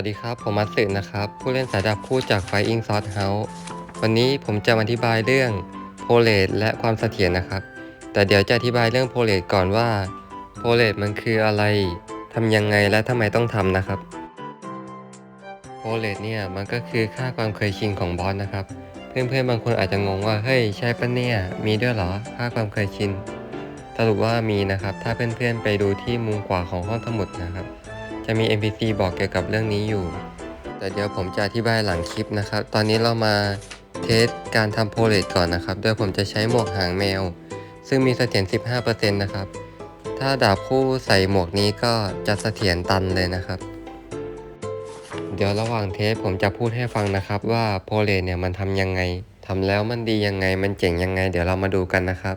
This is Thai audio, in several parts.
วัสดีครับ ผมมัตสึนะครับ ผู้เล่นสายดาบคู่จาก Flying Sword House วันนี้ผมจะอธิบายเรื่องโพเลตและความเสถียรนะครับ แต่เดี๋ยวจะอธิบายเรื่องโพเลตก่อนว่าโพเลตมันคืออะไรทำยังไงและทำไมต้องทำนะครับโพเลตเนี่ยมันก็คือค่าความเคยชินของบอสนะครับ เพื่อนๆบางคนอาจจะงงว่าเฮ้ยใช่ปะเนี่ยมีด้วยเหรอค่าความเคยชิน สรุปว่ามีนะครับ ถ้าเพื่อนๆไปดูที่มุมขวาของห้องสมุดนะครับ จะมี NPC บอกเกี่ยวกับเรื่องนี้อยู่ แต่เดี๋ยวผมจะอธิบายหลังคลิปนะครับ ตอนนี้เรามาเทสการทำโพเลตก่อนนะครับ โดยผมจะใช้หมวกหางแมว ซึ่งมีเสถียร 15%นะครับ ถ้าดาบคู่ใส่หมวกนี้ก็จะเสถียรตันเลยนะครับ เดี๋ยวระหว่างเทสผมจะพูดให้ฟังนะครับว่าโพเลตเนี่ยมันทำยังไงทำแล้วมันดียังไงมันเจ๋งยังไง เดี๋ยวเรามาดูกันนะครับ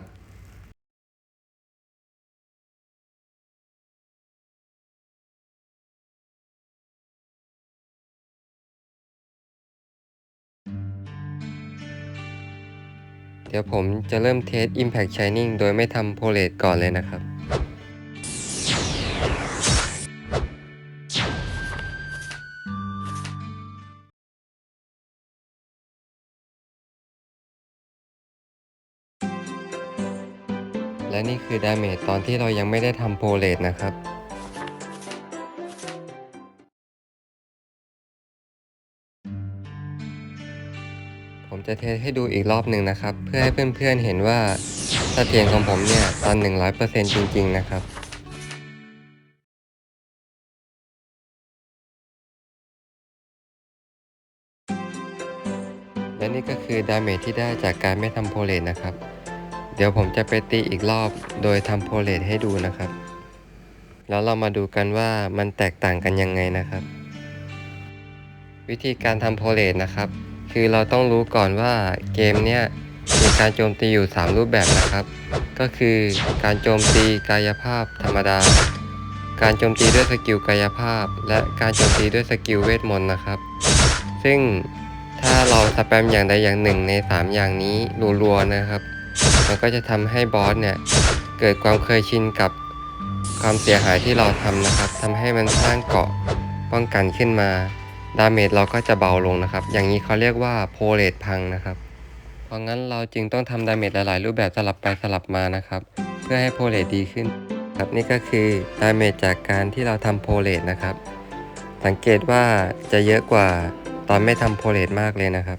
ดี๋ยวผมจะเริ่มเทส Impact Shining โดยไม่ทำโพเลตก่อนเลยนะครับ และนี่คือดาเมจตอนที่เรายังไม่ได้ทำโพเลตนะครับ ผมจะเทสให้ดูอีกรอบหนึ่งนะครับ เพื่อให้เพื่อนๆเห็นว่าเสถียรของผมเนี่ยตอน100%จริง ๆ นะครับและนี่ก็คือดาเมจที่ได้จากการไม่ทำโพเลตนะครับ เดี๋ยวผมจะไปตีอีกรอบโดยทำโพเลตให้ดูนะครับ แล้วเรามาดูกันว่ามันแตกต่างกันยังไงนะครับ วิธีการทำโพเลตนะครับ คือเราต้องรู้ก่อนว่าเกมเนี้ยมีการโจมตีอยู่ 3 รูปแบบนะครับ ก็คือการโจมตีกายภาพธรรมดา การโจมตีด้วยสกิลกายภาพ และการโจมตีด้วยสกิลเวทมนต์นะครับ ซึ่งถ้าเราสแปมอย่างใดอย่างหนึ่งใน 3 อย่างนี้รัวๆนะครับ มันก็จะทำให้บอสเนี่ยเกิดความเคยชินกับความเสียหายที่เราทำนะครับทำให้มันสร้างเกาะป้องกันขึ้นมา ดาเมจเราก็จะเบาลงนะครับ อย่างนี้เขาเรียกว่าโพเลตพังนะครับ เพราะงั้นเราจึงต้องทำดาเมจหลาย ๆ รูปแบบสลับไปสลับมานะครับ เพื่อให้โพเลตดีขึ้นครับนี่ก็คือดาเมจจากการที่เราทำโพเลตนะครับ สังเกตว่าจะเยอะกว่าตอนไม่ทำโพเลตมากเลยนะครับ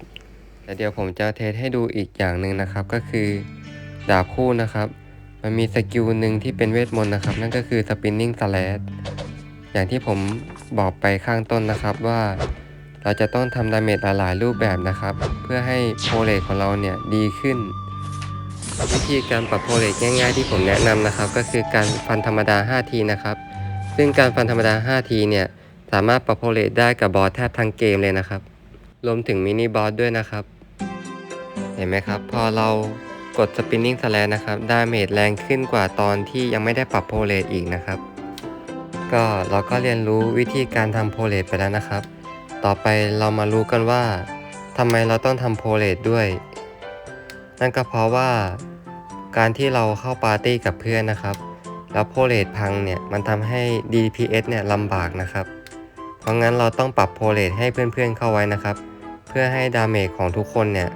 แต่เดี๋ยวผมจะเทสให้ดูอีกอย่างหนึ่งนะครับ ก็คือดาบคู่นะครับ มันมีสกิลหนึ่งที่เป็นเวทมนต์นะครับ นั่นก็คือ spinning slash อย่างที่ผม บอกไปข้างต้นนะครับว่า เราจะต้องทำดาเมจหลายรูปแบบนะครับ เพื่อให้โพเลตของเราเนี่ยดีขึ้น วิธีการปรับโพเลตง่ายๆที่ผมแนะนำนะครับ ก็คือการฟันธรรมดา 5 ทีนะครับ ซึ่งการฟันธรรมดา 5 ทีเนี่ยสามารถปรับโพเลตได้กับบอสแทบทั้งเกมเลยนะครับ รวมถึงมินิบอสด้วยนะครับ เห็นไหมครับ พอเรากด spinning slash นะครับ ดาเมจแรงขึ้นกว่าตอนที่ยังไม่ได้ปรับโพเลตอีกนะครับ ก็เราก็เรียนรู้วิธีการทำโพเลตไปแล้วนะครับ ต่อไปเรามารู้กันว่าทำไมเราต้องทำโพเลตด้วย นั่นก็เพราะว่าการที่เราเข้าปาร์ตี้กับเพื่อนนะครับ แล้วโพเลตพังเนี่ยมันทำให้ DPS เนี่ยลำบากนะครับ เพราะงั้นเราต้องปรับโพเลตให้เพื่อนๆเข้าไว้นะครับ เพื่อให้ดาเมจของทุกคนเนี่ย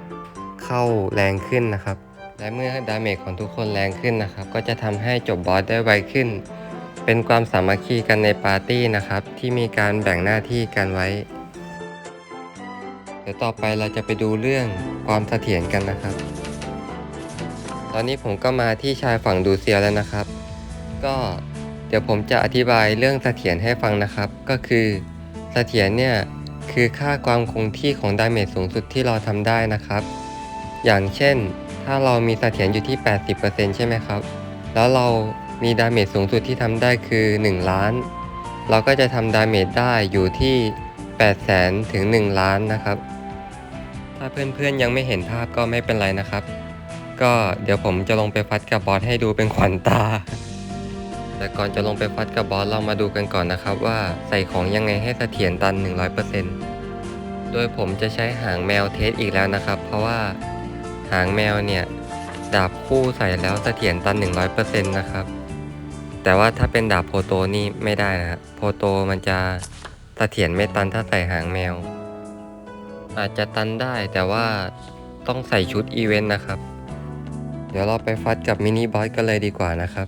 เข้าแรงขึ้นนะครับ และเมื่อดาเมจของทุกคนแรงขึ้นนะครับ ก็จะทำให้จบบอสได้ไวขึ้น เป็นความสามัคคีกันในปาร์ตี้นะครับ ที่มีการแบ่งหน้าที่กันไว้ เดี๋ยวต่อไปเราจะไปดูเรื่องความเสถียรกันนะครับ ตอนนี้ผมก็มาที่ชายฝั่งดูเซียแล้วนะครับ ก็เดี๋ยวผมจะอธิบายเรื่องเสถียรให้ฟังนะครับ ก็คือเสถียรเนี่ยคือค่าความคงที่ของดาเมจสูงสุดที่เราทำได้นะครับ อย่างเช่น ถ้าเรามีเสถียรอยู่ที่ 80%ใช่ไหมครับ แล้วเรา มีดาเมจสูงสุดที่ทำได้คือ 1 ล้าน เราก็จะทำดาเมจได้อยู่ที่ 8 0 0 0 0 0ถึง 1 ล้านนะครับ ถ้าเพื่อนๆยังไม่เห็นภาพก็ไม่เป็นไรนะครับ ก็เดี๋ยวผมจะลงไปฟัดกับบอสให้ดูเป็นขวัญตา แต่ก่อนจะลงไปฟัดกับบอสเรามาดูกันก่อนนะครับ ว่าใส่ของยังไงให้เสถียรตัน 100%โดยผมจะใช้หางแมวเทสอีกแล้วนะครับ เพราะว่าหางแมวเนี่ยดาบคู่ใส่แล้วเสถียรตัน 100%นะครับ แต่ว่าถ้าเป็นดาบโพโตนี่ไม่ได้นะครับโพโตมันจะเสสถียรไม่ตันถ้าใส่หางแมว อาจจะตันได้แต่ว่าต้องใส่ชุดอีเวนต์นะครับ เดี๋ยวเราไปฟัดกับมินิบอสกันเลยดีกว่านะครับ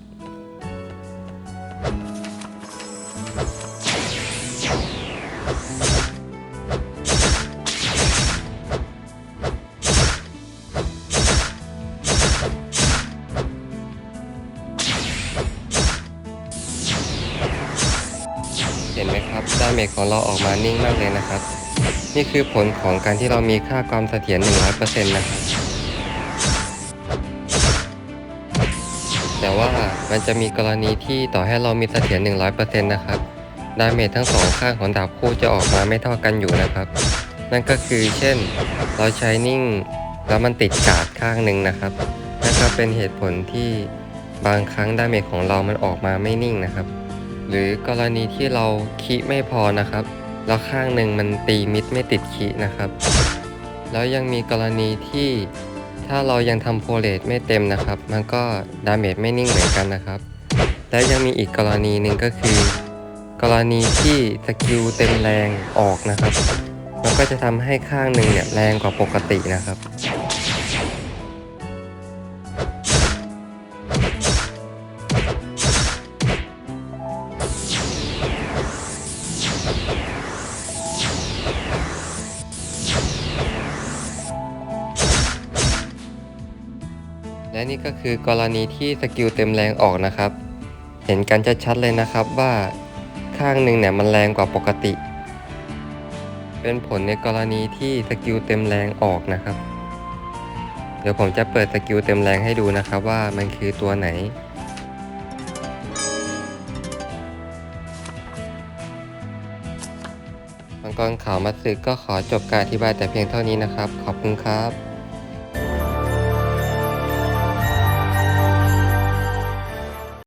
เมจของเราออกมานิ่งมากเลยนะครับ นี่คือผลของการที่เรามีค่าความเสถียร100%นะครับแต่ว่ามันจะมีกรณีที่ต่อให้เรามีเสถียร100%นะครับดาเมจทั้งสองข้างของดาบคู่จะออกมาไม่เท่ากันอยู่นะครับ นั่นก็คือเช่นเราใช้นิ่งแล้วมันติดกาดข้างหนึ่งนะครับนั่นก็เป็นเหตุผลที่บางครั้งดาเมจของเรามันออกมาไม่นิ่งนะครับ หรือกรณีที่เราคีไม่พอนะครับแล้วข้างหนึ่งมันตีมิดไม่ติดคีนะครับ แล้วยังมีกรณีที่ถ้าเรายังทำโพเลตไม่เต็มนะครับ มันก็ดาเมจไม่นิ่งเหมือนกันนะครับ และยังมีอีกกรณีหนึ่งก็คือ กรณีที่สกิลเต็มแรงออกนะครับ มันก็จะทำให้ข้างหนึ่งเนี่ยแรงกว่าปกตินะครับ และนี่ก็คือกรณีที่สกิลเต็มแรงออกนะครับ เห็นกันจะชัดเลยนะครับว่าข้างหนึ่งเนี่ยมันแรงกว่าปกติ เป็นผลในกรณีที่สกิลเต็มแรงออกนะครับ เดี๋ยวผมจะเปิดสกิลเต็มแรงให้ดูนะครับว่ามันคือตัวไหน มังกรขาวมัตสึก็ขอจบการอธิบายแต่เพียงเท่านี้นะครับ ขอบคุณครับ